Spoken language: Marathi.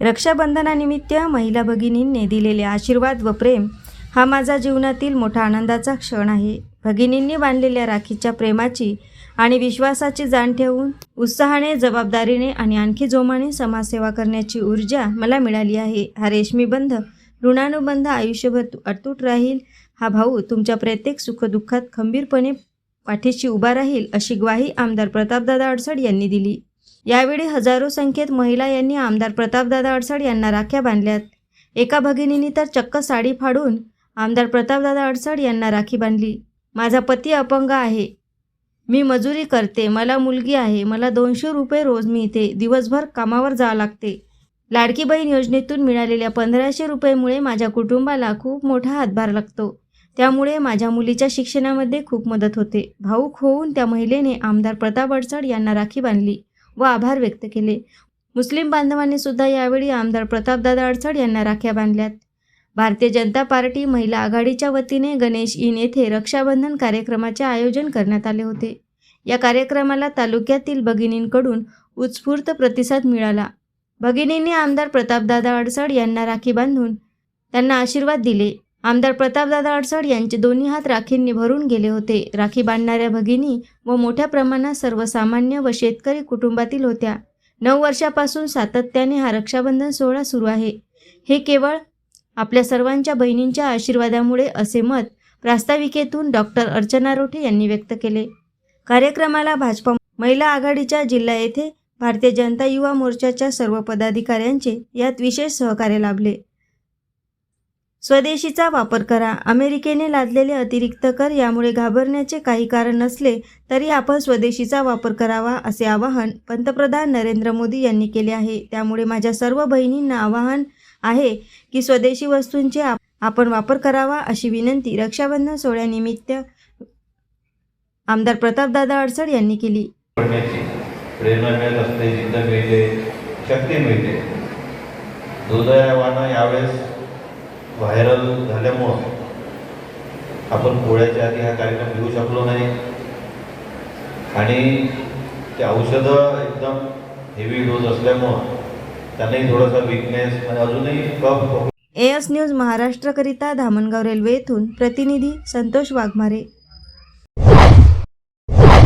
रक्षाबंधनानिमित्त महिला भगिनींनी दिलेले आशीर्वाद व प्रेम हा माझा जीवनातील मोठा आनंदाचा क्षण आहे. भगिनींनी बांधलेल्या राखीच्या प्रेमाची आणि विश्वासाची जाण ठेवून उत्साहाने जबाबदारीने आणि आणखी जोमाने समाजसेवा करण्याची ऊर्जा मला मिळाली आहे. हा रेशमीबंध ऋणानुबंध आयुष्यभर तु- अतूट राहील. हा भाऊ तुमच्या प्रत्येक सुखदुःखात खंबीरपणे पाठीशी उभा राहील अशी ग्वाही आमदार प्रतापदादा अडसड यांनी दिली. यावेळी हजारो संख्येत महिला यांनी आमदार प्रतापदादा अडसड यांना राख्या बांधल्यात. एका भगिनीने तर चक्क साडी फाडून आमदार प्रतापदादा अडसड यांना राखी बांधली. माझा पती अपंग आहे. मी मजुरी करते मला मुलगी आहे मला दोनशे रुपये रोज मिळते दिवसभर कामावर जावं लागते. लाडकी बहीण योजनेतून मिळालेल्या पंधराशे रुपयेमुळे माझ्या कुटुंबाला खूप मोठा हातभार लागतो. त्यामुळे माझ्या मुलीच्या शिक्षणामध्ये खूप मदत होते. भाऊक होऊन त्या महिलेने आमदार प्रताप अडसड यांना राखी बांधली. व आभार व्यक्त केले. मुस्लिम बांधवांनी सुद्धा यावेळी आमदार प्रतापदादा अडचड यांना राख्या बांधल्यात. भारतीय जनता पार्टी महिला आघाडीच्या वतीने गणेश इन येथे रक्षाबंधन कार्यक्रमाचे आयोजन करण्यात आले होते. या कार्यक्रमाला तालुक्यातील भगिनींकडून उत्स्फूर्त प्रतिसाद मिळाला. भगिनींनी आमदार प्रतापदादा अडसड यांना राखी बांधून त्यांना आशीर्वाद दिले. आमदार प्रतापदादा अडसड यांचे दोन्ही हात राखींनी भरून गेले होते. राखी बांधणाऱ्या भगिनी व मोठ्या प्रमाणात सर्वसामान्य व शेतकरी कुटुंबातील होत्या. नऊ वर्षापासून सातत्याने हा रक्षाबंधन सोहळा सुरू आहे. हे केवळ आपल्या सर्वांच्या बहिणींच्या आशीर्वादामुळे असे मत प्रास्ताविकेतून डॉक्टर अर्चना रोठे यांनी व्यक्त केले. कार्यक्रमाला भाजपा महिला आघाडीच्या जिल्हा येथे भारतीय जनता युवा मोर्चाच्या सर्व पदाधिकाऱ्यांचे यात विशेष सहकार्य लाभले. स्वदेशीचा वापर करा. अमेरिकेने लादलेले अतिरिक्त कर यामुळे घाबरण्याचे काही कारण नसले तरी आपण स्वदेशीचा वापर करावा असे आवाहन पंतप्रधान नरेंद्र मोदी यांनी केले आहे. त्यामुळे माझ्या सर्व बहिणींना आवाहन आहे की स्वदेशी वस्तूंचे आपण वापर करावा अशी विनंती रक्षाबंधन सोहळ्यानिमित्त आमदार प्रतापदादा अडसड यांनी केली. प्रेरणा मिळत असते जिद्द मिळते शक्ती मिळते. दुर्दैवानं यावेळेस व्हायरल झाल्यामुळं आपण पोळ्याच्या आधी हा कार्यक्रम घेऊ शकलो नाही. आणि ते औषधं एकदम हेवी डोज असल्यामुळं त्यांनाही थोडासा विकनेस म्हणजे अजूनही कफ एएस न्यूज महाराष्ट्रकरिता धामणगाव रेल्वे येथून प्रतिनिधी संतोष वाघमारे.